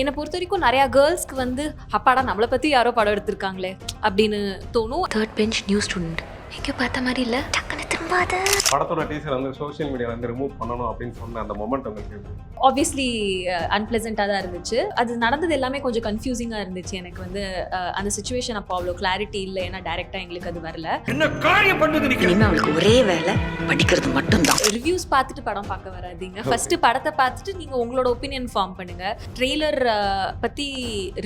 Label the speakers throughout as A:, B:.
A: என்னை பொறுத்த வரைக்கும் நிறையா கேர்ள்ஸ்க்கு வந்து அப்பாடா நம்மளை பற்றி யாரோ படம் எடுத்திருக்காங்களே அப்படின்னு தோணும்.
B: தேர்ட் பெஞ்ச் நியூ ஸ்டூடெண்ட் எங்கேயோ பார்த்த மாதிரி இல்லை? டக்குன்னு திரும்பாத
C: படத்தோட டீசர் வந்து சோஷியல் மீடியால இருந்து ரிமூவ் பண்ணணும் அப்படின்னு சொன்ன அந்த மொமெண்ட் உங்களுக்கு?
A: ஆப்வியஸ்லி அன்பிளசண்ட்டாக தான் இருந்துச்சு. அது நடந்தது எல்லாமே கொஞ்சம் கன்ஃபியூசிங்காக இருந்துச்சு எனக்கு வந்து. அந்த சுச்சுவேஷன் அப்போ அவ்வளோ கிளாரிட்டி இல்லை. ஏன்னா டேரெக்டாக எங்களுக்கு அது வரல.
B: இனிமே அவளுக்கு ஒரே வேலை படிக்கிறது மட்டும்தான்.
A: ரிவ்யூஸ் பார்த்துட்டு படம் பார்க்க வராதீங்க. ஃபர்ஸ்ட் படத்தை பார்த்துட்டு நீங்க உங்களோட ஒப்பீனியன் ஃபார்ம் பண்ணுங்க. ட்ரெய்லர் பத்தி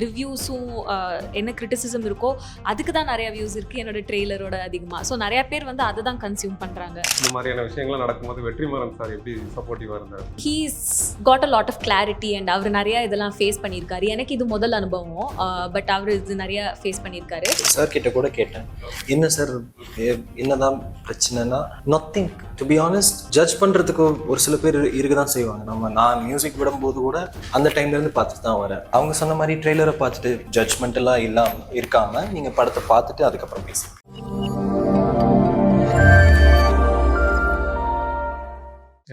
A: ரிவ்யூஸும் என்ன கிரிட்டிசிசம் இருக்கோ அதுக்கு தான் நிறைய வியூஸ் இருக்கு. என்னோட ட்ரெய்லரோட அதிகமா. ஸோ நிறைய பேர் வந்து அதை தான் கன்சியூம் பண்றாங்க.
C: இந்த மாதிரியான விஷயங்கள்லாம் நடக்கும்போது வெற்றிமாறன் சார் எப்படி சப்போர்ட்டிவா இருந்தார்?
A: He's got a lot of clarity and அவர் நிறைய இதெல்லாம் ஃபேஸ் பண்ணியிருக்காரு. எனக்கு இது முதல் அனுபவம். பட் அவர் இது நிறைய ஃபேஸ் பண்ணியிருக்காரு.
D: சார் கிட்ட கூட கேட்டேன். என்ன சார் என்னதான் பிரச்சனைனா nothing to be honest judge பண்றதுக்கு ஒரு சில பேர் இருக்க தான் செய்வாங்க. நம்ம நான் மியூசிக் விடும்போது கூட அந்த டைம்ல இருந்து பார்த்துட்டு தான் வரேன். அவங்க சொன்ன மாதிரி ட்ரெய்லரை பார்த்துட்டு ஜட்ஜ்மெண்ட் எல்லாம் இல்லாம இருக்காம நீங்க படத்தை பார்த்துட்டு அதுக்கப்புறம் பேசுங்க.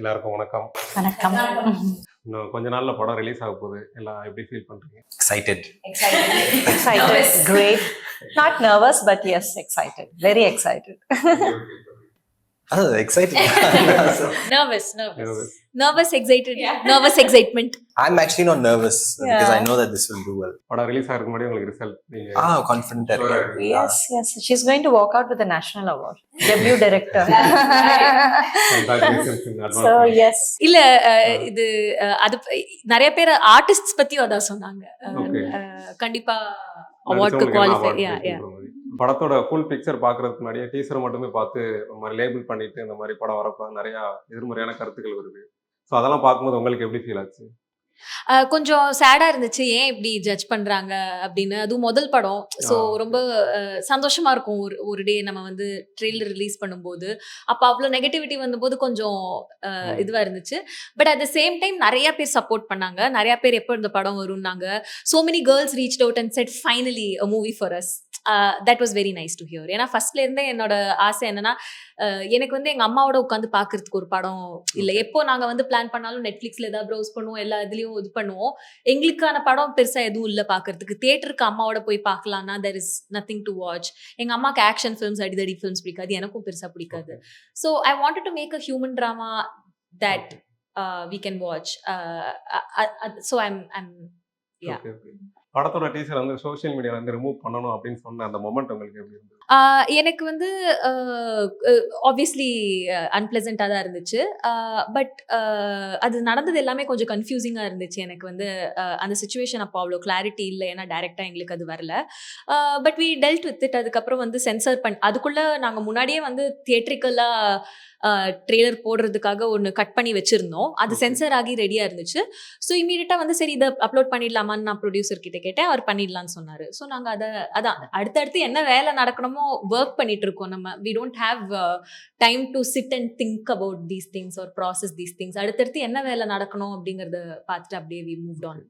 C: எல்லாருக்கும் வணக்கம்.
E: வணக்கம்.
C: இன்னும் கொஞ்ச நாள்ல படம் ரிலீஸ் ஆக போகுது. எல்லாம் எப்படி ஃபீல் பண்றீங்க?
D: Excited
E: excited. Great. Not nervous but yes excited. Very excited.
D: அது excited
A: nervous nervous nervous excited nervous excitement
D: I am actually not nervous because I know that this will do well
C: படம் release ஆகிறதுக்கு முன்னாடி உங்களுக்கு result
D: ஆ கான்ஃபிடென்ட்டா இருக்கேன்
E: yes yes. She's going to walk out with a national award.
C: In advance.
E: so yes.
A: இல்ல இது அது நிறைய பேர் ஆர்டிஸ்ட் பத்தியும் அதான் சொன்னாங்க. கண்டிப்பா அவார்ட்க்கு குவாலிஃபை
C: award
A: யா யா.
C: படத்தோட ஃபுல் பிக்சர் பாக்குறதுக்கு முன்னாடியே டீசர் மட்டுமே பார்த்து லேபிள் பண்ணிட்டு இந்த மாதிரி படம் வரப்போ நிறைய எதிர்மறையான கருத்துக்கள் வருது. ஸோ அதெல்லாம் பார்க்கும்போது உங்களுக்கு எப்படி ஃபீல் ஆச்சு?
A: கொஞ்சம் சேடா இருந்துச்சு. ஏன் இப்படி ஜட்ஜ் பண்றாங்க அப்படின்னு. அதுவும் முதல் படம். ஸோ. ரொம்ப அஹ், சந்தோஷமா இருக்கும். ஒரு ஒரு டே நம்ம வந்து ட்ரெயிலர் ரிலீஸ் பண்ணும்போது. அப்போ அவ்வளோ நெகட்டிவிட்டி வந்தபோது கொஞ்சம் அஹ்,
C: ம்.
A: இதுவா இருந்துச்சு. But at the same time நிறைய பேர் சப்போர்ட் பண்ணாங்க. நிறைய பேர் எப்போ இந்த படம் வரும்னாங்க. So many girls reach out and said finally a movie for us that was very nice to hear ஏன்னா ஃபர்ஸ்ட்ல இருந்தே என்னோட ஆசை என்னன்னா எனக்கு வந்து எங்க அம்மாவோட உட்காந்து பாக்குறதுக்கு ஒரு படம் இல்லை. எப்போ நாங்க வந்து பிளான் பண்ணாலும் நெட்ஃபிளிக்ஸ்ல ஏதாவது ப்ரௌஸ் பண்ணுவோம். எல்லா இதுலயும் இது பண்ணுவோம். எங்களுக்கான படம் பெருசா எதுவும் இல்லை பாக்குறதுக்கு. தியேட்டருக்கு அம்மாவோட போய் பார்க்கலாம்னா there is nothing to watch எங்க அம்மாக்கு ஆக்ஷன் ஃபிலிம்ஸ் அடிதடி ஃபிலிம்ஸ் பிடிக்காது. எனக்கும் பெருசா பிடிக்காது. So I wanted to make a human drama that we can watch so I'm I'm Yeah.
C: Okay, okay. படத்தோட டீசர் வந்து சோஷியல் மீடியால இருந்து ரிமூவ் பண்ணணும் அப்படின்னு சொன்ன அந்த மொமெண்ட் உங்களுக்கு எப்படி இருந்தது?
A: எனக்கு வந்து ஆப்வியஸ்லி அன்பிளசண்ட்டாக தான் இருந்துச்சு. பட் அது நடந்தது எல்லாமே கொஞ்சம் கன்ஃபியூசிங்காக இருந்துச்சு எனக்கு வந்து. அந்த சுச்சுவேஷன் அப்போ அவ்வளோ கிளாரிட்டி இல்லை. ஏன்னா டேரெக்டாக எங்களுக்கு அது வரல. But we dealt with it அதுக்கப்புறம் வந்து சென்சார் பண் அதுக்குள்ளே நாங்கள் முன்னாடியே வந்து தியேட்ரிக்கலாக ட்ரெய்லர் போடுறதுக்காக ஒன்று கட் பண்ணி வச்சுருந்தோம். அது. சென்சார் ஆகி ரெடியாக இருந்துச்சு. ஸோ இமீடியட்டாக வந்து சரி இதை அப்லோட் பண்ணிடலாமான்னு நான் ப்ரொடியூசர் கிட்ட கேட்டேன். அவர் பண்ணிடலான்னு சொன்னார். ஸோ நாங்கள் அதை அதான் அடுத்தடுத்து என்ன வேலை நடக்கணுமோ ஒர்க் பண்ணிட்டு இருக்கோம் நம்ம. We don't have time to sit and think about these things ஒரு ப்ராசஸ் தீஸ் திங்ஸ் அடுத்தடுத்து என்ன வேலை நடக்கணும் அப்படிங்கறத பார்த்துட்டு அப்படியே வி மூவ் ஆன்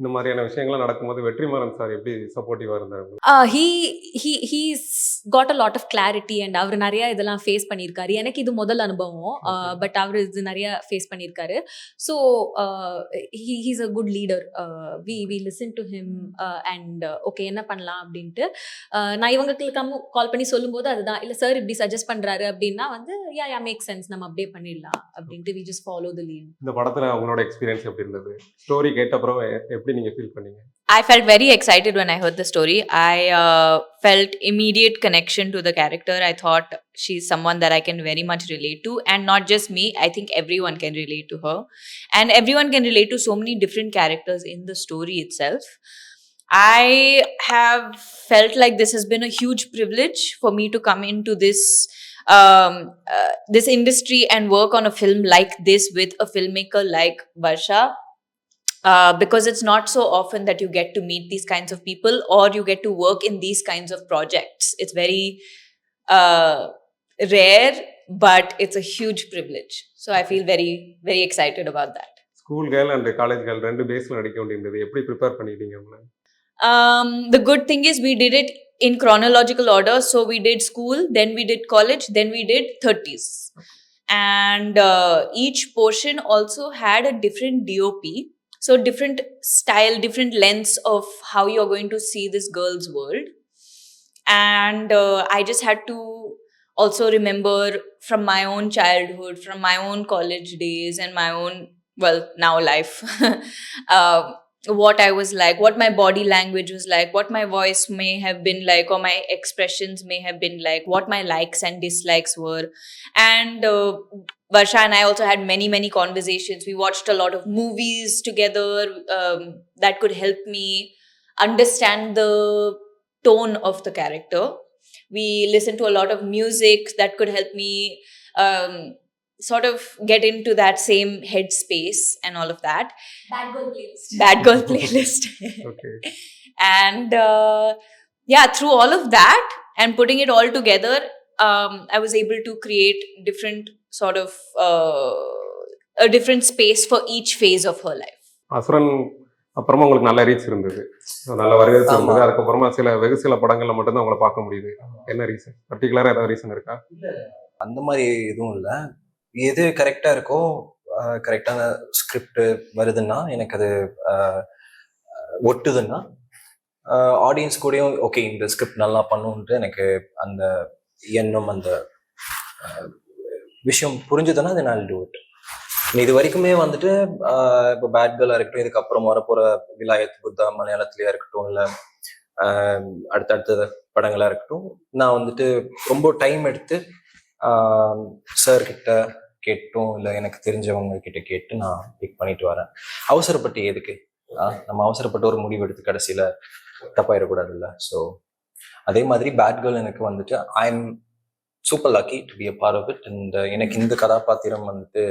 C: இந்த மாதிரியான விஷயங்கள்லாம் நடக்கும்போது வெற்றிமாறன் சார் எப்படி சப்போர்ட்டிவா இருந்தார் உங்களுக்கு?
A: He he he's got a lot of clarity and அவர் நிறைய இதெல்லாம் ஃபேஸ் பண்ணியிருக்காரு. எனக்கு இது முதல் அனுபவம். பட் அவர் இது நிறைய ஃபேஸ் பண்ணியிருக்காரு. So he he's a good leader we we listen to him and okay என்ன பண்ணலாம் அப்படின்ட்டு நான் இவங்களுக்கு கால் பண்ணி சொல்லும்போது அதுதான். இல்லை சார் இப்படி சஜஸ்ட் பண்ணுறாரு அப்படின்னா வந்து யா யா மேக் சென்ஸ் நம்ம அப்படியே பண்ணிடலாம் அப்படின்ட்டு we just follow the lead
C: இந்த படத்துல உங்களோட எக்ஸ்பீரியன்ஸ் எப்படி இருந்தது? ஸ்டோரி கேட்ட அப்புறம் எப்படி நீங்க ஃபீல் பண்ணீங்க
F: I felt very excited when I heard the story. I uh, felt immediate connection to the character. I thought she's someone that I can very much relate to, and not just me. I think everyone can relate to her, and everyone can relate to so many different characters in the story itself. I have felt like this has been a huge privilege for me to come into this um, uh, this industry and work on a film like this with a filmmaker like Varsha uh, because it's not so often that you get to meet these kinds of people or you get to work in these kinds of projects. It's very uh, rare, but it's a huge privilege. So I feel very, very excited about that.
C: School girl and college girl ரெண்டு பேஸ்ல நடிக்க வேண்டியிருந்தது எப்படி prepare பண்ணிட்டீங்க உங்களை
F: Um, the good thing is we did it in chronological order. So we did school, then we did college, then we did 30s. And uh, each portion also had a different DOP. so different style different lens of how you're going to see this girl's world. And uh, i just had to also remember from my own childhood from my own college days and my own well now life uh, what i was like what my body language was like what my voice may have been like or my expressions may have been like what my likes and dislikes were and uh, Varsha and I also had many, many conversations. We watched a lot of movies together um, that could help me understand the tone of the character. We listened to a lot of music that could help me um, sort of get into that same headspace and all of that.
A: Bad girl playlist.
F: Bad Girl playlist.
C: Okay
F: and uh, yeah through all of that and putting it all together um, i was able to create different sort of uh, a different space for each phase of her life
C: அசுரன் அப்புறமா உங்களுக்கு நல்ல reach இருந்தது நல்ல வரவேற்பு
D: ஆமா.
C: இருந்தது அதுக்கப்புறமா சில வெகு சில படங்கள்ல மட்டும்தான் உங்களை பார்க்க முடியுது என்ன ரீசன் பர்டிகுலரா ஏதாவது ரீசன் இருக்கா
D: அந்த மாதிரி எதுவும் இல்லை எது கரெக்டாக இருக்கோ கரெக்டான ஸ்கிரிப்ட் வருதுன்னா எனக்கு அது ஒட்டுதுன்னா ஆடியன்ஸ் கூடயும் ஓகே இந்த ஸ்கிரிப்ட் நல்லா பண்ணுன்ட்டு எனக்கு அந்த எண்ணம் அந்த விஷயம் புரிஞ்சுதுன்னா அது நான் டூ இட் இது வரைக்குமே வந்துட்டு இப்போ பேட் கேர்லாக இருக்கட்டும் இதுக்கப்புறம் வரப்போகிற விலாயத் புத்தா மலையாளத்துலையா இருக்கட்டும் இல்லை அடுத்தடுத்த படங்களாக இருக்கட்டும் நான் வந்துட்டு ரொம்ப டைம் எடுத்து சார்கிட்ட கேட்டும் இல்லை எனக்கு தெரிஞ்சவங்க கிட்ட கேட்டு நான் பிக் பண்ணிட்டு வரேன். அவசரப்பட்டு எதுக்கு? ஆஹ் நம்ம அவசரப்பட்டு ஒரு முடிவு எடுத்து கடைசியில தப்பாயிடக்கூடாதுல்ல. ஸோ அதே மாதிரி பேட் கேர்ள் எனக்கு வந்துட்டு I am super lucky to be a part of it and எனக்கு இந்த கதாபாத்திரம் வந்துட்டு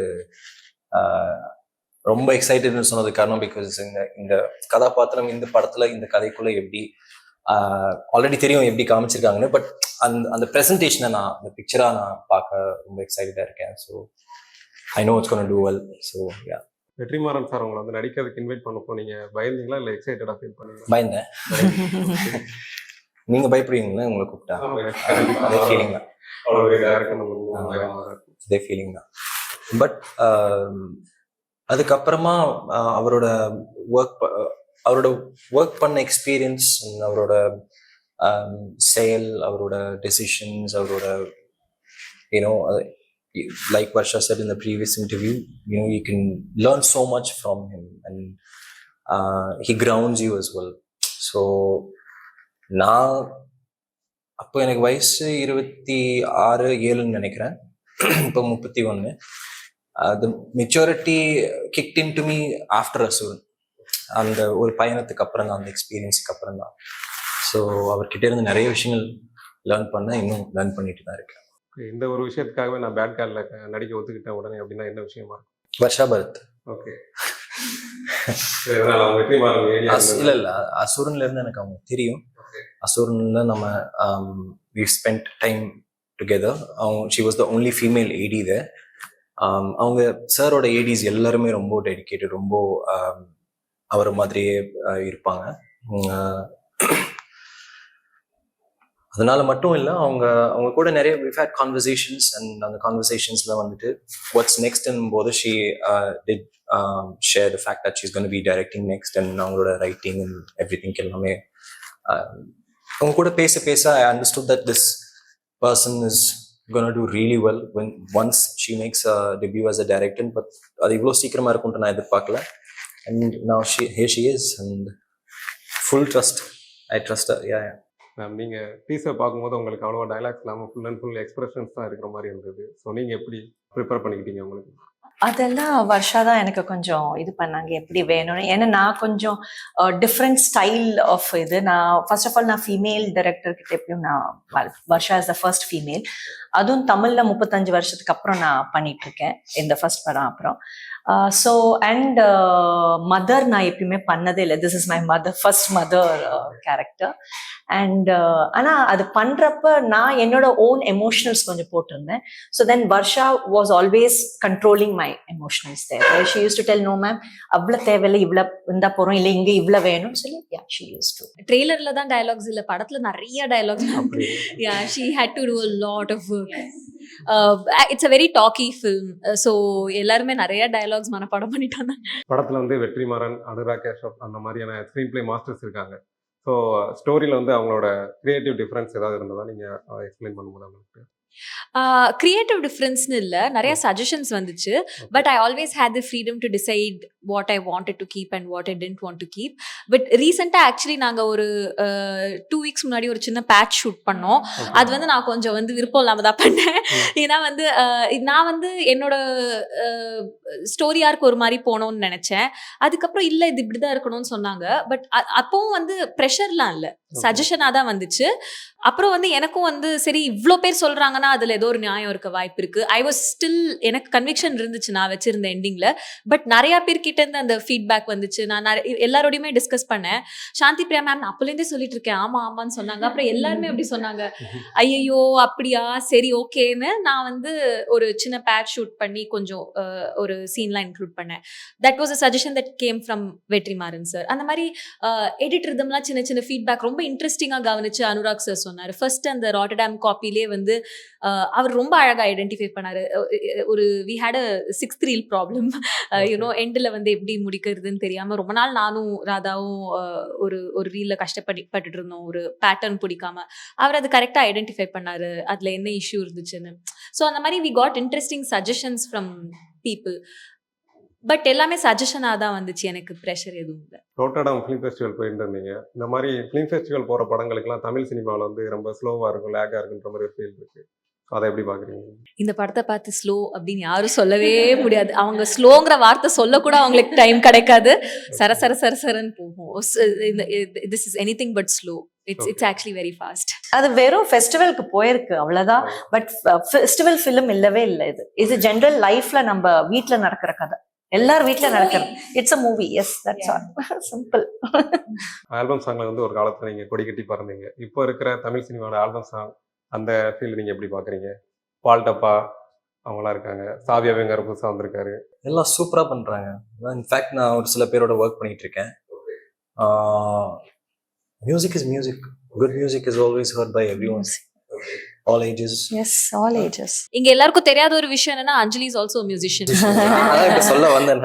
D: ரொம்ப எக்ஸைட்டட்னு சொன்னது காரணம் பிகாஸ் இந்த இந்த கதாபாத்திரம் இந்த படத்துல இந்த கதைக்குள்ள எப்படி ஆல்ரெடி தெரியும் எப்படி காமிச்சிருக்காங்கன்னு. பட் அந்த அந்த ப்ரெசன்டேஷனை நான் அந்த பிக்சரா நான் பார்க்க ரொம்ப எக்ஸைட்டடா இருக்கேன். So I know it's gonna do well so yeah
C: Vetrimaaran sir உங்களை வந்து நடிக்கிறதுக்கு இன்வைட் பண்ணப்போ நீங்க பயந்தீங்களா? இல்ல எக்ஸைட்டடா ஃபீல் பண்ணீங்களா?
D: பயந்தேன். நீங்க பயப்படுவீங்களா? உங்களை கூப்பிட்டா? அதே ஃபீலிங் தான். அதே ஃபீலிங் தான் பட் அதுக்கப்புறமா ஆஹ் அவரோட ஒர்க் அவரோட ஒர்க் பண்ண எக்ஸ்பீரியன்ஸ் அவரோட Um, செயல் அவரோட டெசிஷன்ஸ் அவரோட you know uh, like Varsha said in the previous interview, you know, you can learn so much from him and uh, he grounds you as well. So நான் அப்போ எனக்கு வயசு இருபத்தி ஆறு ஏழுன்னு நினைக்கிறேன். இப்போ முப்பத்தி ஒன்று அது maturity kicked in to me after Asuran அந்த ஒரு பயணத்துக்கு அப்புறம் தான் அந்த எக்ஸ்பீரியன்ஸுக்கு அப்புறம் தான் ஸோ அவர்கிட்ட இருந்து நிறைய விஷயங்கள் லேர்ன் பண்ண இன்னும் லேர்ன் பண்ணிட்டு தான் இருக்கேன்.
C: இந்த ஒரு விஷயத்துக்காகவே நான் பேட் கார்டில் நடிக்க ஒத்துக்கிட்டேன் உடனே அப்படின்னா என்ன விஷயமா இருக்கும்?
D: வர்ஷா பரத்.
C: ஓகே
D: இல்ல. இல்ல அசுரன்ல இருந்து எனக்கு அவங்க தெரியும். அசுரன்ல நம்ம வி ஸ்பெண்ட் டைம் டுகெதர் அவங்க she was the only female AD the அவங்க சாரோட ஏடிஸ் எல்லாருமே ரொம்ப டெடிக்கேட்டட் ரொம்ப um, அவரை மாதிரியே இருப்பாங்க. அதனால மட்டும் இல்லை அவங்க அவங்க கூட நிறைய விவ் ஹேட் கான்வர்சேஷன்ஸ் அண்ட் அந்த கான்வர்சேஷன்ஸ்ல வந்துட்டு வாட்ஸ் நெக்ஸ்ட் போது she did share the fact that she's gonna be directing next and அவங்களோட ரைட்டிங் அண்ட் எவ்ரி திங்க் எல்லாமே um, அவங்க கூட பேச பேச I understood that this person is gonna do really well when once she makes debut as a director but அது இவ்வளோ சீக்கிரமாக இருக்கும்ட்டு நான் எதிர்பார்க்கல. அண்ட் நான் she hey she is and full trust I trust yeah
C: ma'am நீங்கள் teaser பார்க்கும்போது உங்களுக்கு அவ்வளோ டைலாக்ஸ் இல்லாமல் ஃபுல் அண்ட் ஃபுல் எக்ஸ்பிரஷன்ஸ் தான் இருக்கிற மாதிரி இருந்தது. ஸோ நீங்கள் எப்படி ப்ரிப்பேர் பண்ணிக்கிட்டீங்க உங்களுக்கு?
E: அதெல்லாம் வர்ஷா தான் எனக்கு கொஞ்சம் இது பண்ணாங்க எப்படி வேணும்னு. ஏன்னா நான் கொஞ்சம் டிஃப்ரெண்ட் ஸ்டைல் ஆஃப் இது. நான் ஃபர்ஸ்ட் ஆஃப் ஆல் நான் ஃபீமேல் டைரக்டர் கிட்ட எப்படியும் நான் Varsha is the first female அதுவும் தமிழ்ல முப்பத்தஞ்சு வருஷத்துக்கு அப்புறம் நான் பண்ணிட்டு இருக்கேன் இந்த ஃபர்ஸ்ட் படம் அப்புறம். ஸோ அண்ட் மதர் நான் எப்பயுமே பண்ணதே இல்லை. This is my mother first mother character and ஆனால் அது பண்றப்ப நான் என்னோட ஓன் எமோஷனல்ஸ் கொஞ்சம் போட்டிருந்தேன். So then Varsha was always controlling my emotionals there she use to tell no ma'am அவ்வளோ தேவையில்லை இவ்வளோ இருந்தா போறோம் இல்லை இங்கே இவ்வளோ வேணும்னு சொல்லி யா ஷி யூஸ் டு
A: ட்ரெய்லர்ல தான் டயலாக்ஸ் இல்ல படத்துல நிறைய
C: dialogues
A: yeah she had to do lot of it's a very talky film so எல்லாருமே நிறைய டயலாக்ஸ் மனப்பாடம் பண்ணிட்டாங்க.
C: படத்தில் வந்து வெற்றிமாறன் அனுராக் கேஷப் அந்த மாதிரியான ஸ்க்ரீன் பிளே மாஸ்டர்ஸ் இருக்காங்க ஸோ ஸ்டோரியில் வந்து அவங்களோட கிரியேட்டிவ் டிஃப்ரென்ஸ் ஏதாவது இருந்ததா? நீங்கள் எக்ஸ்பிளைன் பண்ண முடியாது
A: கிரியேட்டிவ் டிஃப்ரென்ஸ்னு இல்லை. நிறைய சஜஷன்ஸ் வந்துச்சு. But I always had the freedom to decide what I wanted to keep and what I didn't want to keep but ரீசெண்டாக ஆக்சுவலி நாங்கள் ஒரு டூ வீக்ஸ் முன்னாடி ஒரு சின்ன பேட்ச் ஷூட் பண்ணோம். அது வந்து நான் கொஞ்சம் வந்து விருப்பம் இல்லாமல் தான் பண்ணேன். ஏன்னா வந்து நான் வந்து என்னோட ஸ்டோரி ஆர்க் ஒரு மாதிரி போகணும்னு நினச்சேன். அதுக்கப்புறம் இல்லை இது இப்படி தான் இருக்கணும்னு சொன்னாங்க. பட் அப்பவும் வந்து ப்ரெஷர்லாம் இல்லை. சஜஷனாக தான் வந்துச்சு. அப்புறம் வந்து எனக்கும் வந்து சரி இவ்வளோ பேர் சொல்கிறாங்கன்னா அதில் ஏதோ ஒரு நியாயம் இருக்க வாய்ப்பு இருக்குது ஐ வாஸ் ஸ்டில் எனக்கு கன்விக்ஷன் இருந்துச்சு நான் வச்சிருந்த எண்டிங்கில் பட் நிறையா பேர்கிட்ட இருந்து அந்த ஃபீட்பேக் வந்துச்சு. நான் எல்லாரோடையுமே டிஸ்கஸ் பண்ணேன். சாந்தி பிரியா மேம் நான் அப்போலேருந்தே சொல்லிட்டு இருக்கேன். ஆமா ஆமான்னு சொன்னாங்க. அப்புறம் எல்லாருமே அப்படி சொன்னாங்க. ஐயையோ அப்படியா? சரி ஓகேன்னு நான் வந்து ஒரு சின்ன பேட் ஷூட் பண்ணி கொஞ்சம் ஒரு சீன்லாம் இன்க்ளூட் பண்ணேன். That was a suggestion that came from Vetrimaaran sir அந்த மாதிரி எடிட் ரிதம்லாம் சின்ன சின்ன ஃபீட்பேக் ரொம்ப இன்ட்ரெஸ்டிங்காக கவனிச்சு அனுராக் சார் சொன்னார். ஃபர்ஸ்ட் அந்த ராட்டடாம் காப்பிலே வந்து அவர் ரொம்ப அழகாக ஐடென்டிஃபை பண்ணார். ஒரு we had a sixth reel problem you know எண்டில் வந்து எப்படி முடிக்கிறதுன்னு தெரியாமல் ரொம்ப நாள் நானும் ராதாவும் ஒரு ஒரு ரீலில் கஷ்டப்பட்டு பட்டுட்டு இருந்தோம். ஒரு பேட்டர்ன் பிடிக்காம. அவர் அது கரெக்டாக ஐடென்டிஃபை பண்ணாரு. அதில் என்ன இஷ்யூ இருந்துச்சுன்னு. ஸோ அந்த மாதிரி we got interesting suggestions from people but எல்லாமே சஜஷனாக தான் வந்துச்சு எனக்கு ப்ரெஷர் எதுவும் இல்லை.
C: ரோட்டடாம் ஃபிலிம் ஃபெஸ்டிவல் போயிட்டு இருந்தீங்க. இந்த மாதிரி ஃபிலிம் ஃபெஸ்டிவல் போகிற படங்களுக்குலாம் தமிழ் சினிமாவில் வந்து ரொம்ப ஸ்லோவாக இருக்கும் லேக்காக இருக்குன்ற மாதிரி ஒரு ஃபீல் இருக்கு. So அதை எப்படி பார்க்குறீங்க
A: இந்த படத்தை பார்த்து ஸ்லோ அப்படின்னு யாரும் சொல்லவே முடியாது. அவங்க ஸ்லோங்கிற வார்த்தை சொல்லக்கூட அவங்களுக்கு டைம் கிடைக்காது. சர சர சர சரன்னு போகும். This is anything but slow it's it's actually very fast
E: அது வெறும் ஃபெஸ்டிவலுக்கு போயிருக்கு அவ்வளவுதான். பட் ஃபெஸ்டிவல் ஃபிலிம் இல்லவே இல்லை இது. இது ஜென்ரல் லைஃப்ல நம்ம வீட்ல நடக்கிற கதை. எல்லார் வீட்ல நடக்கிறது. It's a movie yes that's all simple
C: album சாங்கில் வந்து ஒரு காலத்தில் நீங்கள் கொடி கட்டி பறந்தீங்க. இப்போ இருக்கிற தமிழ் சினிமாவோட ஆல்பம் சாங் அந்த ஃபீல் நீங்கள் எப்படி பார்க்குறீங்க பால் டப்பா அவங்களாம் இருக்காங்க. சாவியா வெங்கர் புதுசாக வந்திருக்காரு.
D: எல்லாம் சூப்பராக பண்ணுறாங்க இன்ஃபேக்ட் நான் ஒரு சில பேரோட ஒர்க் பண்ணிட்டு இருக்கேன். Music is music good music is always heard by everyone all ages
E: yes all ages
A: இங்க எல்லாருக்கும் தெரியாத ஒரு விஷயம் என்னன்னா அஞ்சலி இஸ் ஆல்சோ மியூசிஷியன்
D: அதான் சொல்ல வந்தேன்.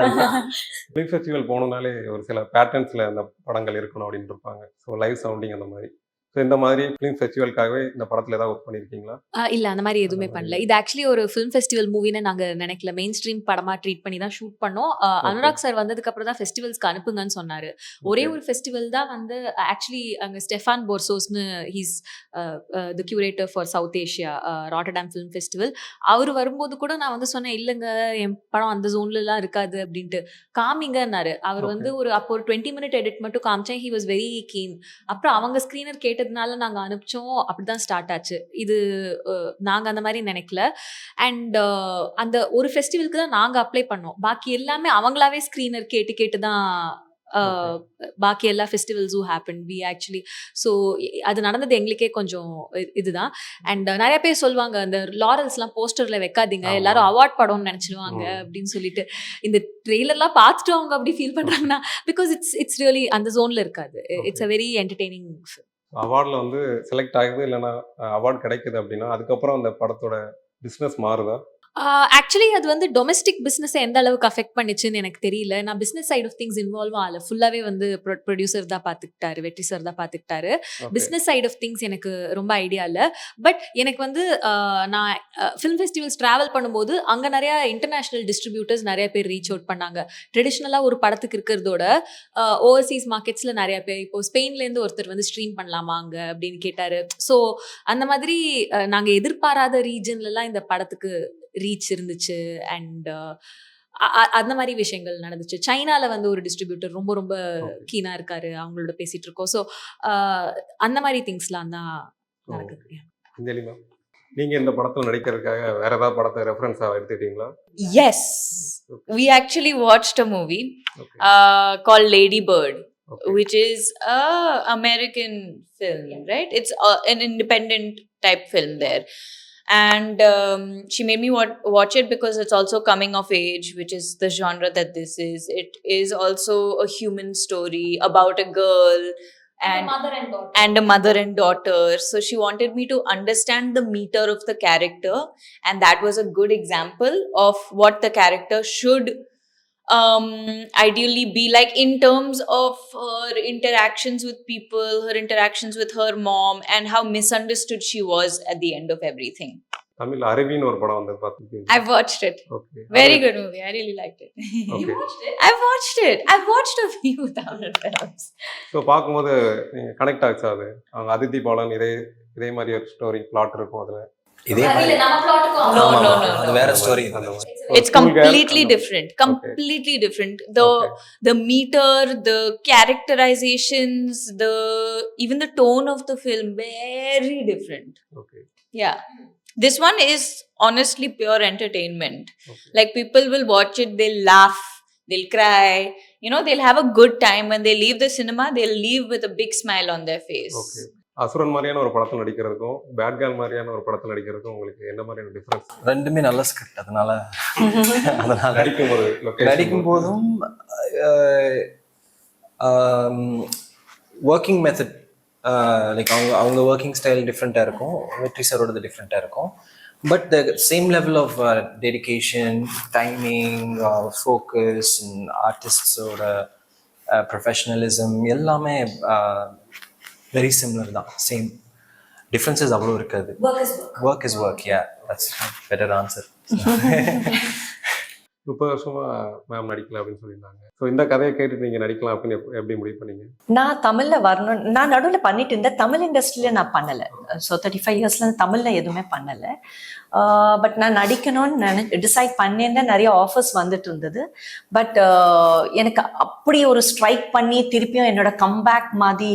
C: ஃபிலிம் ஃபெஸ்டிவல் போகணுன்னாலே ஒரு சில பேட்டர்ன்ஸில் அந்த படங்கள் இருக்கணும் அப்படின்னு இருப்பாங்க. ஸோ லைவ் சவுண்டிங் அந்த மாதிரி. ஸோ இந்த மாதிரி ஃபிலிம் ஃபெஸ்டிவலுக்காகவே இந்த படத்தில் ஏதாவது ஒர்க் பண்ணியிருக்கீங்களா
A: இல்ல அந்த மாதிரி எதுவுமே பண்ணல. இது ஆக்சுவலி ஒரு ஃபிலிம் ஃபெஸ்டிவல் மூவின்னு நாங்க நினைக்கல. மெயின் ஸ்ட்ரீம் படமா ட்ரீட் பண்ணி தான் ஷூட் பண்ணோம். அனுராக் சார் வந்ததுக்கு அப்புறம் தான் ஃபெஸ்டிவல்ஸ்க்கு அனுப்புங்கன்னு சொன்னாரு. ஒரே ஒரு ஃபெஸ்டிவல் தான் வந்து ஆக்சுவலி அங்க Stefan போர்சோஸ்னு he's the curator for South Asia Rotterdam film festival அவர் வரும்போது கூட நான் வந்து சொன்னேன் இல்லைங்க என் படம் அந்த ஜோன்லலாம் இருக்காது அப்படின்ட்டு. காமிங்கன்னாரு. அவர். வந்து ஒரு அப்போ ஒரு டுவெண்ட்டி மினிட் எடிட் மட்டும் காமிச்சேன். ஹி வாஸ் வெரி கீன் அப்புறம் அவங்க ஸ்க்ரீனர் கேட்டதுனால நாங்க அனுப்பிச்சோம். அப்படிதான் ஸ்டார்ட் ஆச்சு. இது அஹ், நாங்க அந்த மாதிரி நினைக்கல. அண்ட் அந்த ஒரு ஃபெஸ்டிவலுக்கு தான் நாங்க அப்ளை பண்ணோம். பாக்கி எல்லாமே அவங்களாவே ஸ்க்ரீனர் கேட்டு கேட்டு தான் பாக்கி எல்லா ஃபெஸ்டிவல்ஸும் ஹேப்பன் வி ஆக்சுவலி ஸோ அது நடந்தது எங்களுக்கே கொஞ்சம் இதுதான். அண்ட் நிறைய பேர் சொல்லுவாங்க அந்த லாரல்ஸ்லாம் போஸ்டர்ல வைக்காதீங்க. எல்லாரும் அவார்ட் படம்னு நினைச்சிடுவாங்க. அப்படின்னு சொல்லிட்டு. இந்த ட்ரெய்லர்லாம் பார்த்துட்டு அவங்க அப்படி ஃபீல் பண்றாங்கன்னா பிகாஸ் இட்ஸ் இட்ஸ் ரியலி அந்த ஜோன்ல இருக்காது. இட்ஸ் அ வெரி என்டர்டெய்னிங்
C: அவார்டில் வந்து செலக்ட் ஆகுது இல்லைன்னா அவார்ட் கிடைக்குது அப்படின்னா அதுக்கப்புறம் அந்த படத்தோட பிஸ்னஸ் மாறுதா?
A: ஆக்சுவலி அது வந்து டொமஸ்டிக் பிஸ்னஸை எந்த அளவுக்கு அஃபெக்ட் பண்ணிச்சுன்னு எனக்கு தெரியல. நான் business side of things involve ஆகல. ஃபுல்லாகவே வந்து ப்ரொடியூசர் தான் பார்த்துக்கிட்டாரு வெற்றி சார் தான் பார்த்துக்கிட்டாரு. பிஸ்னஸ் சைட் ஆஃப் திங்ஸ் எனக்கு ரொம்ப ஐடியா இல்லை. பட் எனக்கு வந்து நான் ஃபிலிம் ஃபெஸ்டிவல்ஸ் ட்ராவல் பண்ணும்போது அங்கே நிறையா இன்டர்நேஷ்னல் டிஸ்ட்ரிபியூட்டர்ஸ் நிறைய பேர் ரீச் அவுட் பண்ணாங்க. ட்ரெடிஷ்னலாக ஒரு படத்துக்கு இருக்கிறதோட ஓவர்சீஸ் மார்க்கெட்ஸில் நிறைய பேர் இப்போ ஸ்பெயின்லேருந்து ஒருத்தர் வந்து ஸ்ட்ரீம் பண்ணலாமா அங்கே அப்படின்னு கேட்டார். ஸோ அந்த மாதிரி நாங்கள் எதிர்பாராத ரீஜன்லலாம் இந்த படத்துக்கு ரீச் இருந்துச்சு அண்ட் அந்த மாதிரி விஷயங்கள் நடந்துச்சு. சைனால வந்து ஒரு டிஸ்ட்ரிபியூட்டர் ரொம்ப ரொம்ப. கீனா இருக்காரு அவங்களோட பேசிட்டு இருக்கோம். ஸோ அந்த மாதிரி திங்ஸ்லாம் தான் நடக்குது.
C: அஞ்சலி மேம் நீங்கள் இந்த படத்தில் நடிக்கிறதுக்காக வேற ஏதாவது படத்தை ரெஃபரன்ஸாக எடுத்துக்கிட்டீங்களா?
F: Watched a movie
C: okay
F: uh, called Lady Bird,
C: okay
F: which is a American film, right? It's uh, an independent type film there. And um, she made me wa- watch it because it's also coming of age, which is the genre that this is. It is also a human story about a girl and
A: mother and daughter.
F: and a mother and daughter. So she wanted me to understand the meter of the character, and that was a good example of what the character should um ideally be like in terms of her interactions with people her interactions with her mom and how misunderstood she was at the end of everything
C: Tamil அருவின்னு ஒரு படம் வந்து பார்த்துருக்கீங்க
F: i've watched it
C: okay
F: very good movie i really liked it
C: okay
F: i've watched it i've watched a few tamil films
C: so பார்க்கும்போது நீங்கள் connect ஆச்சு அது அவங்க அதித்தி பாலன் இதே இதே மாதிரி ஒரு ஸ்டோரி பிளாட் இருக்கும் அதில்
F: ఇదే
C: వేరే story
F: completely
C: different.
F: Different completely The
C: the
F: the meter the characterisations the the the tone of the film very different yeah this one is honestly pure entertainment. Like people will watch it they'll laugh they'll cry. You know they'll have a good time. When they leave the cinema they'll leave with a big smile on their face.
C: Okay. அசுரன் மாதிரியான ஒரு படத்தில் நடிக்கிறதுக்கும் bad girl மாதிரியான ஒரு படத்தில் நடிக்கிறதுக்கும் உங்களுக்கு என்ன மாதிரியான difference
D: ரெண்டுமே நல்ல ஸ்கிரிப்ட் அதனால அதனால
C: நடிக்கும் ஒரு location
D: நடிக்கும் போதும் ஒர்க்கிங் மெத்தட் லைக் அவங்க அவங்க ஒர்க்கிங் ஸ்டைல் டிஃப்ரெண்ட்டாக இருக்கும் வெற்றி சாரோடது டிஃப்ரெண்ட்டாக இருக்கும். But the same level of dedication timing focus ஆர்டிஸ்டோட ப்ரொஃபஷனலிசம் எல்லாமே வெரி சிமிலர் தான் சேம் டிஃப்ரென்சஸ் அவ்வளோ இருக்காது. Work is work yeah that's better answer
C: முப்பது வருஷமா மேம் நடிக்கல அப்படின்னு சொல்லியிருந்தாங்க. ஸோ இந்த கதையை கேட்டு நீங்க நடிக்கலாம் அப்படின்னு எப்ப- எப்படி முடிவு பண்ணீங்க?
E: நான் தமிழ்ல வரணும் நான் நடுவில் பண்ணிட்டு இருந்தேன் தமிழ் இண்டஸ்ட்ரியில நான் பண்ணல. ஸோ தேர்ட்டி ஃபைவ் இயர்ஸ்ல தமிழ்ல எதுவுமே பண்ணல. பட் நான் நடிக்கணும்னு நினை டிசைட் பண்ணியிருந்தேன் நிறைய ஆஃபர்ஸ் வந்துட்டு இருந்தது. பட் எனக்கு அப்படி ஒரு ஸ்ட்ரைக் பண்ணி திருப்பியும் என்னோட கம்பேக் மாதிரி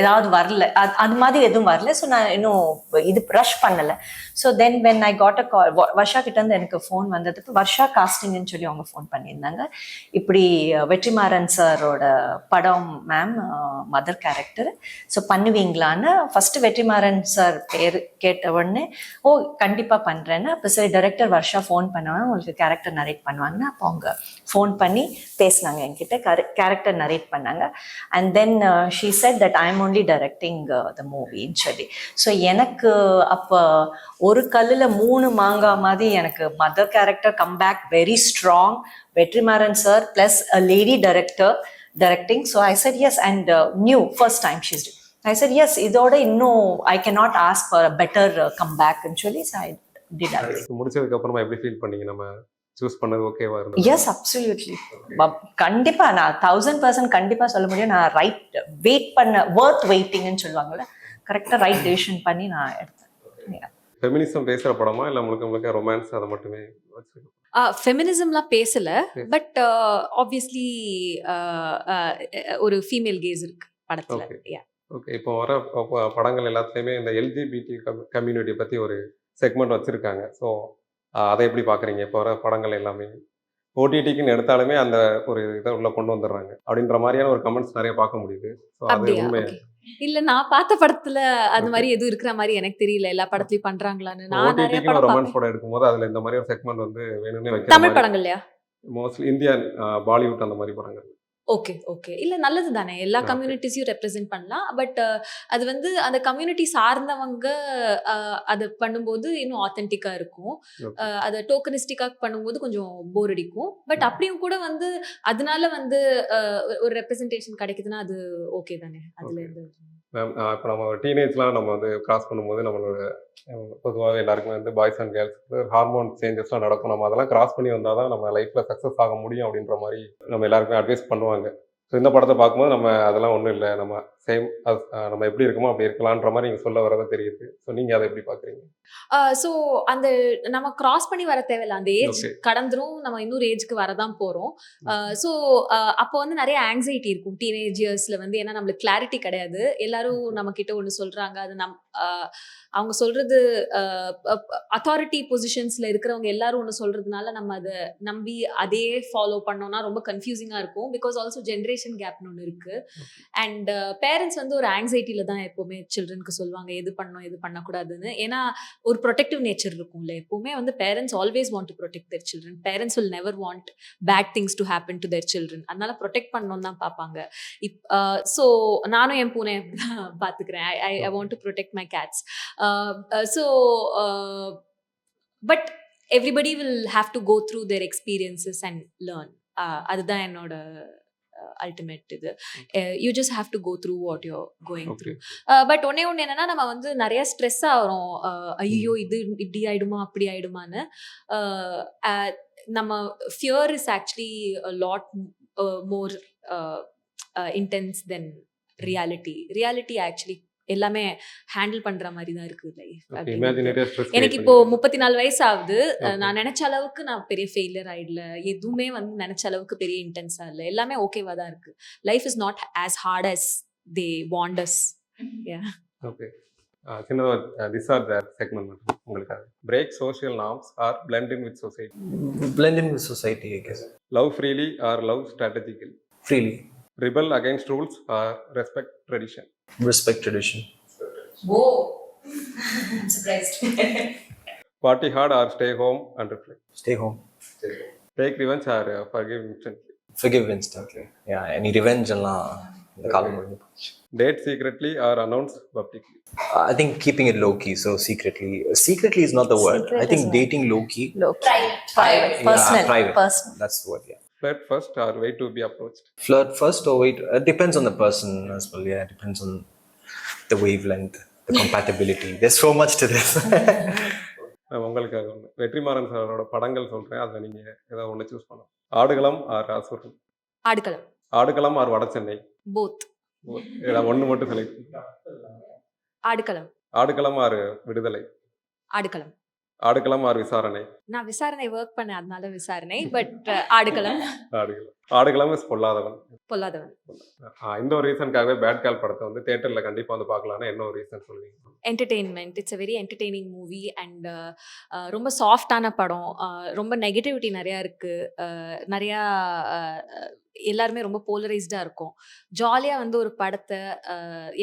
E: ஏதாவது வரல. அது அது மாதிரி எதுவும் வரல. ஸோ நான் இன்னும் இது ரஷ் பண்ணலை. So then when I got a call Varsha கிட்ட இருந்து எனக்கு ஃபோன் வந்ததுக்கு வர்ஷா காஸ்டிங்னு சொல்லி அவங்க ஃபோன் பண்ணியிருந்தாங்க. இப்படி வெற்றிமாறன் சாரோட படம் மேம் மதர் கேரக்டர் ஸோ பண்ணுவீங்களான்னு ஃபர்ஸ்ட் வெற்றிமாறன் சார் பேர் கேட்ட உடனே ஓ கண்டிப்பாக பண்ணுறேன்னு அப்போ சரி டைரக்டர் வர்ஷா ஃபோன் பண்ணுவாங்க உங்களுக்கு கேரக்டர் நரேட் பண்ணுவாங்கன்னா அப்போ அவங்க ஃபோன் பண்ணி பேசினாங்க என்கிட்ட. கேரக்டர் நரேட் பண்ணாங்க. And then she said that I am only directing the மூவின்னு சொல்லி. ஸோ எனக்கு அப்போ ஒரு கல்லில் மூணு மாங்காய் மாதிரி எனக்கு mother character come back very strong Vetrimaaran sir plus a lady director directing so I said yes and new first time she's I said yes இதோட இன்னும் I cannot ask for better come பேக்னு சொல்லி ஐ
C: முடிச்சதுக்கு அப்புறமா எப்படி feel பண்ணீங்க நம்ம choose பண்ணது ஓகேவா இருந்தது?
E: எஸ் அப்சல்யூட்லி கண்டிப்பா நான் தௌசண்ட் பர்சன்ட் கண்டிப்பா சொல்ல முடியும். நான் ரைட் வெயிட் பண்ண ஒர்த் வெயிட்டிங்னு சொல்லுவாங்கல்ல கரெக்டா ரைட் டெசிஷன் பண்ணி நான் எடுத்தேன்.
C: ஃபெமினிசம் பேசுற படமா? இல்ல முழுக்க முழுக்க ரொமான்ஸ் அதை மட்டுமே
A: ஃபெமினிசம்லாம் பேசல. பட் ஆப்வியஸ்லி ஒரு ஃபீமேல் கேஸ் இருக்கு படத்துல.
C: ஓகே இப்போ வர படங்கள் எல்லாத்துலேயுமே இந்த எல்ஜிபிடி கம்யூனிட்டி பற்றி ஒரு செக்மெண்ட் வச்சுருக்காங்க. ஸோ அதை எப்படி பார்க்குறீங்க இப்போ வர படங்கள் எல்லாமே. ஓடிடிக்குன்னு எடுத்தாலுமே அந்த ஒரு இதை உள்ள கொண்டு வந்துடுறாங்க. அப்படின்ற மாதிரியான ஒரு கமெண்ட்ஸ் நிறைய பார்க்க முடியுது. ஸோ அது உண்மை.
A: இல்ல நான் பார்த்த படத்துல அது. மாதிரி எதுவும் இருக்கிற மாதிரி எனக்கு தெரியல. எல்லா படத்துலயும் பண்றாங்களான்னு. நான் நிறைய படம்
C: ரொமான்ஸ். படம் எடுக்கும்போது அதில் இந்த மாதிரி ஒரு செக்மெண்ட் வந்து வேணும்னே
A: தமிழ் படங்கள்லையா?
C: மோஸ்ட்லி இந்தியன் பாலிவுட் அந்த மாதிரி படங்கள்.
A: ஓகே ஓகே இல்ல நல்லது தானே. எல்லா. கம்யூனிட்டிஸையும் ரெப்ரசென்ட் பண்ணலாம். பட் அது வந்து அந்த கம்யூனிட்டி சார்ந்தவங்க அது பண்ணும்போது இன்னும் ஆத்தென்டிக்கா இருக்கும். அதை டோக்கனிஸ்டிக்கா பண்ணும்போது கொஞ்சம் போர் அடிக்கும். பட் அப்படியும் கூட வந்து அதனால வந்து ஒரு- ரெப்ரசன்டேஷன் கிடைக்குதுன்னா அது ஓகே தானே. அதுல. இருந்து.
C: இப்போ நம்ம டீனேஜ்லாம் நம்ம வந்து கிராஸ் பண்ணும்போது நம்மளோட பொதுவாக எல்லாருக்குமே வந்து பாய்ஸ் அண்ட் கேர்ள்ஸ் ஹார்மோன் சேஞ்சஸ்லாம் நடக்கும். நம்ம அதெல்லாம் கிராஸ் பண்ணி வந்தால் தான் நம்ம லைஃப்பில் சக்ஸஸ் ஆக முடியும் அப்படின்ற மாதிரி நம்ம எல்லாருக்குமே அட்வைஸ் பண்ணுவாங்க. ஸோ இந்த படத்தை பார்க்கும்போது நம்ம அதெல்லாம் ஒன்றும் இல்லை. நம்ம சேம் நம்ம எப்படி இருக்கோமோ அப்படி இருக்கலான்ற மாதிரி நீங்கள் சொல்ல வரதான் தெரியுது. ஸோ நீங்கள் அதை எப்படி பார்க்குறீங்க
A: ஸோ அந்த நம்ம கிராஸ் பண்ணி வர தேவையில்ல. அந்த ஏஜ். கடந்துரும் நம்ம இன்னொரு ஏஜ்க்கு வரதான் போறோம். ஸோ அப்போ வந்து நிறைய ஆங்ஸைட்டி இருக்கும். டீனேஜ் இயர்ஸ்ல வந்து ஏன்னா நம்மளுக்கு கிளாரிட்டி கிடையாது. எல்லாரும் நம்ம கிட்ட ஒன்று சொல்றாங்க. அது நம் அவங்க சொல்றது அத்தாரிட்டி பொசிஷன்ஸ்ல இருக்கிறவங்க எல்லாரும் ஒன்று சொல்றதுனால நம்ம அதை நம்பி அதே ஃபாலோ பண்ணோம்னா ரொம்ப கன்ஃபியூசிங்கா இருக்கும். பிகாஸ் ஆல்சோ ஜென்ரேஷன் கேப்னு ஒன்று இருக்கு. அண்ட் பேரண்ட்ஸ் பேரண்ட்ஸ் வந்து ஒரு ஆங்ஸைட்டில தான் எப்பவுமே சில்ட்ரனுக்கு சொல்லுவாங்க எது பண்ணணும் எது பண்ணக்கூடாதுன்னு. ஏன்னா ஒரு ப்ரொடெக்டிவ் நேச்சர் இருக்கும்ல எப்பவுமே. வந்து parents always want to protect their children parents will never want bad things to happen to their children அதனால ப்ரொடெக்ட் பண்ணணும் தான் பார்ப்பாங்க. இப் ஸோ நானும் என் பூனை பார்த்துக்கிறேன். I I want to protect my cats so but everybody will have to go through their experiences and learn அதுதான் என்னோட அல்டிமேட் இது. You just have to go through what you going
C: through
A: but ஒன்னே ஒன்று என்னன்னா நம்ம வந்து நிறைய stress ஆகிறோம் ஐயோ இது இப்படி ஆயிடுமா அப்படி ஆயிடுமான்னு. நம்ம fear is actually lot more intense than reality reality actually எல்லாமே ஹேண்டில் பண்ற மாதிரி தான் இருக்கு. லைஃப் எனக்கு இப்போ முப்பத்தி நாலு வயசு ஆகுது. நான் நினைச்ச அளவுக்கு நான் பெரிய ஃபெயிலியர் ஆயிடல. எதுவுமே வந்து நினைச்ச அளவுக்கு பெரிய இன்டென்ஸா இல்ல எல்லாமே ஓகேவா தான் இருக்கு. Life is not as hard as they
C: want us okay சின்னதாக திஸ் ஆர் த செக்மெண்ட் மட்டும் உங்களுக்காக. Break social norms or with society?
D: Blend in with society I guess.
C: Love freely or love strategically?
D: Freely.
C: Rebel against rules or respect tradition
D: respect tradition
C: party hard or stay home and reflect
D: stay home
C: take revenge or forgive instantly
D: forgive instantly yeah any revenge எல்லாம் இந்த காலம் முடிஞ்சு போச்சு
C: date secretly or announce publicly
D: I think keeping it low key, so secretly. Secretly is not the word.
E: Secret
D: I think
E: is not-
D: dating low key.
E: private
D: Yeah,
E: personal
D: private.
E: personal
D: That's the word. Yeah.
C: Flirt first or wait to be approached
D: Flirt first or wait? It depends on the person as well. Yeah, it depends on the wavelength, the compatibility. There's so much to this.
C: உங்களுக்காக ஒன்று வெற்றிமாறன் சாரோட படங்கள் சொல்கிறேன் அதில் நீங்கள் ஏதாவது ஒன்று choose பண்ணலாம் ஆடுகளம் ஆர் அசுரன்
A: ஆடுகளம்
C: ஆடுகளம் ஆர் வட சென்னை
A: போத்
C: ஏதாவது ஒன்று மட்டும் செலக்ட்
A: ஆடுகளம்
C: ஆடுகளம் ஆர் விடுதலை
A: ஆடுகளம்
C: ஆடுகளம் ஆர் விசாரணை?
A: நான் விசாரணை ஒர்க் பண்ணேன் அதனால விசாரணை but Aadukalam.
C: Aadukalam. Aadukalam is பொல்லாதவன்.
A: பொல்லாதவன்.
C: இந்த ஒரு ரீசனுக்காகவே பேட் கால் படத்தை வந்து தேட்டரில் கண்டிப்பாக வந்து பார்க்கலான்னு என்ன ஒரு ரீசன் சொல்லுவீங்க
A: entertainment it's a very entertaining movie and ரொம்ப சாஃப்டான படம். ரொம்ப நெகட்டிவிட்டி நிறையா இருக்குது நிறையா எல்லாருமே ரொம்ப போலரைஸ்டாக இருக்கும். ஜாலியாக வந்து ஒரு படத்தை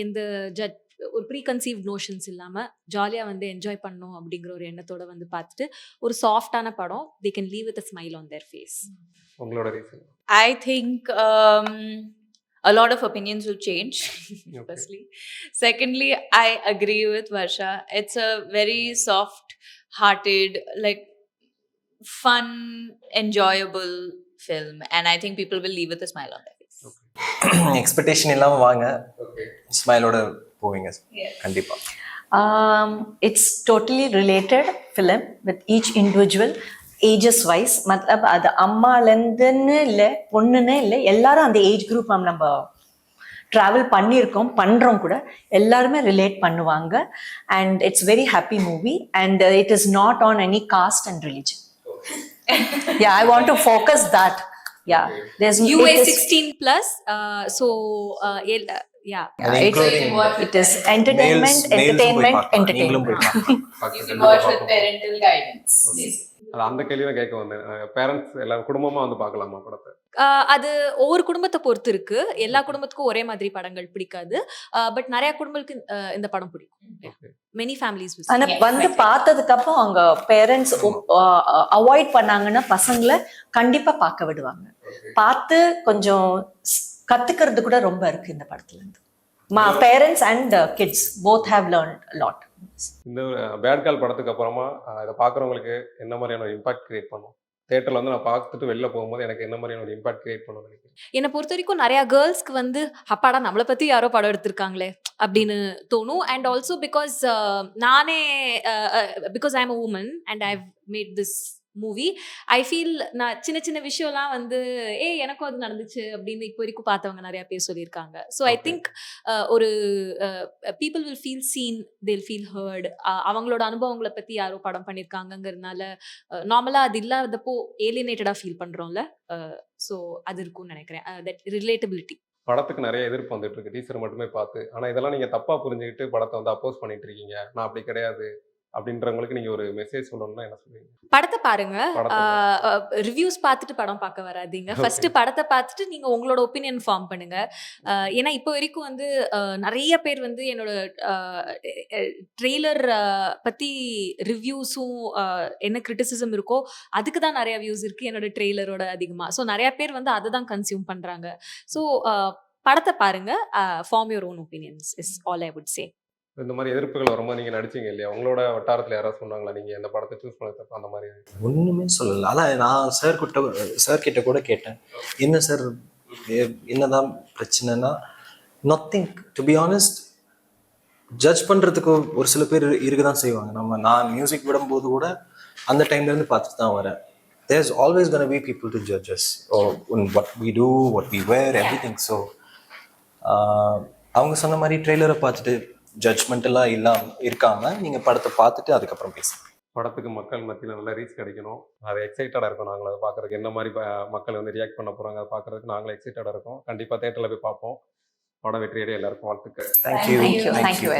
A: எந்த ஜட் ஒரு ப்ரீ கன்சீவ் நோஷன்ஸ் இல்லாமல் ஜாலியாக வந்து என்ஜாய் பண்ணணும் அப்படிங்கிற ஒரு எண்ணத்தோட வந்து பார்த்துட்டு ஒரு சாஃப்டான படம் they can leave with a smile on their face
C: உங்களோட reason
F: I think um, a lot of opinions will change.
C: Okay.
F: Firstly, secondly, I agree with Varsha. It's a very soft-hearted, like fun, enjoyable film, and I think people will leave with a smile on their face.
D: Expectation இல்லாம வாங்க ஸ்மைலோட போவீங்க. கண்டிப்பா.
E: Um, it's totally related film with each individual ages wise. மத்தலப் அது அம்மாலேருந்துன்னு இல்லை பொண்ணுன்னு இல்லை எல்லாரும் அந்த ஏஜ் குரூப் நம்ம ட்ராவல் பண்ணியிருக்கோம் பண்ணுறோம் கூட. எல்லாருமே ரிலேட் பண்ணுவாங்க. And it's very happy movie and it is not on any caste and religion yeah I want to focus that yeah there's
A: UA
E: it is-
A: 16 yeah.
E: It's- it is entertainment
D: போய்
E: entertainment.
D: நீங்களும்
E: entertainment.
D: போய்
F: You can watch with parental guidance.
C: அந்த கேள்வி கேட்க வந்தேன் parents எல்லாரும் குடும்பமாக வந்து பார்க்கலாமா படத்தை
A: அது ஒவ்வொரு குடும்பத்தை பொறுத்து இருக்கு எல்லா குடும்பத்துக்கும் ஒரே மாதிரி படங்கள் பிடிக்காது பட் நிறைய குடும்பங்களுக்கு இந்த படம் பிடிக்கும் மெனி ஃபேமிலிஸ்
E: ஆனா வந்து பார்த்ததுக்கு அப்புறம் அவங்க பேரண்ட்ஸ் அவாய்ட் பண்ணாங்கன்னா பசங்களை கண்டிப்பா பார்க்க விடுவாங்க. பார்த்து கொஞ்சம் கத்துக்கிறது கூட ரொம்ப இருக்கு இந்த படத்துல இருந்து parents and kids both have learn lot
C: இந்த பேட் கால் படத்துக்கு அப்புறமா இதை பார்க்குறவங்களுக்கு என்ன மாதிரியான ஒரு இம்பாக்ட் கிரியேட் பண்ணும்? தேட்டரில் வந்து நான் பார்த்துட்டு வெளில போகும்போது எனக்கு என்ன மாதிரியான ஒரு இம்பாக்ட் கிரியேட் பண்ணும்னு நினைக்கிறேன்
A: என்னை பொறுத்த வரைக்கும் நிறைய கேர்ள்ஸ்க்கு வந்து அப்பாடா நம்மளை பத்தி யாரோ படம் எடுத்திருக்காங்களே அப்படின்னு தோணும். அண்ட் ஆல்சோ பிகாஸ் நானே because I am a woman and I made this movie I feel நான் சின்ன சின்ன விஷயம்லாம் வந்து ஏ எனக்கும் அது நடந்துச்சு அப்படின்னு இப்போ வரைக்கும் பார்த்தவங்க நிறைய பேர் சொல்லியிருக்காங்க. So
C: I.
A: திங்க் ஒரு people will feel seen they'll feel heard அவங்களோட அனுபவங்களை பற்றி யாரோ படம் பண்ணியிருக்காங்கங்கிறதுனால நார்மலாக அது இல்லாதப்போ ஏலியனேட்டடாக ஃபீல் பண்ணுறோம்ல ஸோ அது இருக்கும்னு நினைக்கிறேன். தட் ரிலேட்டபிலிட்டி
C: படத்துக்கு நிறைய எதிர்ப்பு வந்துட்டு இருக்கு. டீச்சர் மட்டுமே பார்த்து. ஆனால் இதெல்லாம் நீங்கள் தப்பாக புரிஞ்சுக்கிட்டு படத்தை வந்து அப்போஸ் பண்ணிட்டு இருக்கீங்க. நான் அப்படி கிடையாது. அப்படின்றவங்களுக்கு நீங்கள் ஒரு மெசேஜ் சொல்லணும்னா என்ன சொல்லுவீங்க?
A: படத்தை பாருங்க. ரிவ்யூஸ் பார்த்துட்டு படம் பார்க்க வராதீங்க. ஃபர்ஸ்ட் படத்தை பார்த்துட்டு நீங்க உங்களோட ஒப்பீனியன் ஃபார்ம் பண்ணுங்க. ஏன்னா இப்போ வரைக்கும் வந்து நிறைய பேர் வந்து என்னோட ட்ரெய்லர் பத்தி ரிவ்யூஸும் என்ன கிரிட்டிசிசம் இருக்கோ அதுக்கு தான் நிறைய வியூஸ் இருக்கு. என்னோட ட்ரெய்லரோட அதிகமா. ஸோ நிறைய பேர் வந்து அதை தான் கன்சியூம் பண்றாங்க. ஸோ படத்தை பாருங்க. Form your own opinions is all I would say
C: இந்த மாதிரி எதிர்ப்புகள் வரும்போது நீங்கள் நடிச்சீங்க இல்லையா? உங்களோட வட்டாரத்தில் யாராவது சொன்னாங்களா? நீங்கள் இந்த படத்தை சூஸ் பண்ண அந்த மாதிரி
D: ஒண்ணுமே சொல்லல. அதான் நான் சார் கிட்ட சார் கிட்ட கூட கேட்டேன். என்ன சார் என்னதான் பிரச்சனைனா nothing to be honest judge பண்றதுக்கு ஒரு சில பேர் இருக்க தான் செய்வாங்க. நம்ம நான் மியூசிக் விடும்போது கூட அந்த டைம்ல இருந்து பார்த்துட்டு தான் வரேன். There's always can be people to judges us. Oh, we do what we were every thing so அவங்க சொன்ன மாதிரி ட்ரெய்லரை பார்த்துட்டு ஜட்ஜ்மெண்டெல்லாம் இல்லாம இருக்காம நீங்க படத்தை பார்த்துட்டு அதுக்கப்புறம் பேசுங்க.
C: படத்துக்கு மக்கள் மத்தியில் நல்ல ரீச் கிடைக்கணும். அது எக்ஸைட்டடாக இருக்கும். நாங்கள் அதை பார்க்குறதுக்கு என்ன மாதிரி மக்கள் வந்து ரியாக்ட் பண்ண போகிறாங்க அதை பார்க்குறதுக்கு நாங்களும் எக்ஸைட்டடாக இருக்கோம். கண்டிப்பாக தேட்டரில் போய் பார்ப்போம். படம் வெற்றியடைய எல்லாருக்கும் வாழ்த்துக்கள்.
E: Thank you thank you